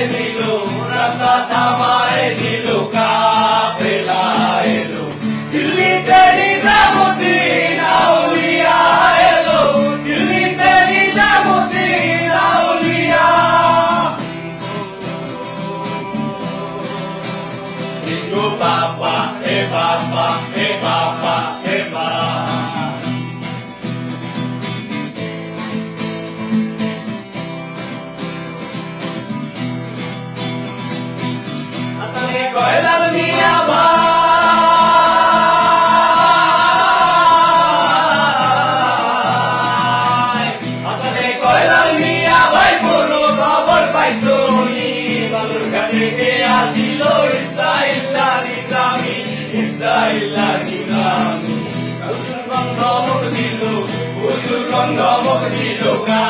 থামায় দিল, রাস্তা থামায় দিল, কাফেলা এলো। দিল্লি সে নিজামুদ্দিন আউলিয়া এলো। দিল্লি সে নিজামুদ্দিন আউলিয়া। জিগো বাবা, এ বাবা থেকে আসিল, ইসরায়েল জানি আমি ইসরায়েল জানি আমি হুজুর গন্ধ মুখ দিল, হুজুর গন্ধ মুখ দিল কা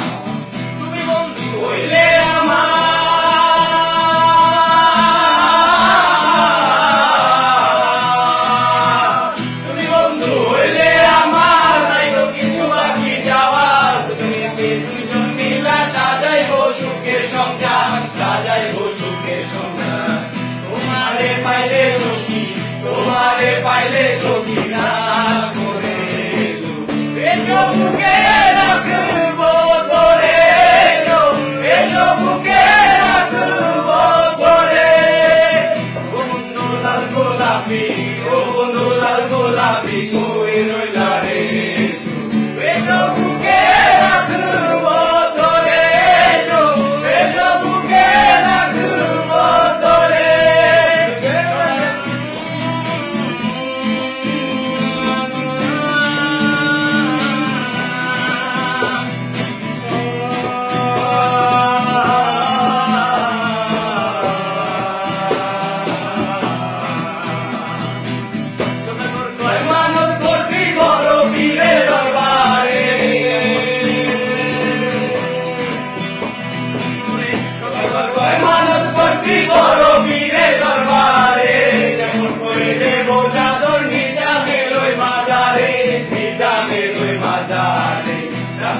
পাইলে সখিনা করে এসব বুকে রাখব তোরে এসব বুকে রাখব তোরে ও বন্ধু লাল গোলাপি, ও বন্ধু লাল গোলাপি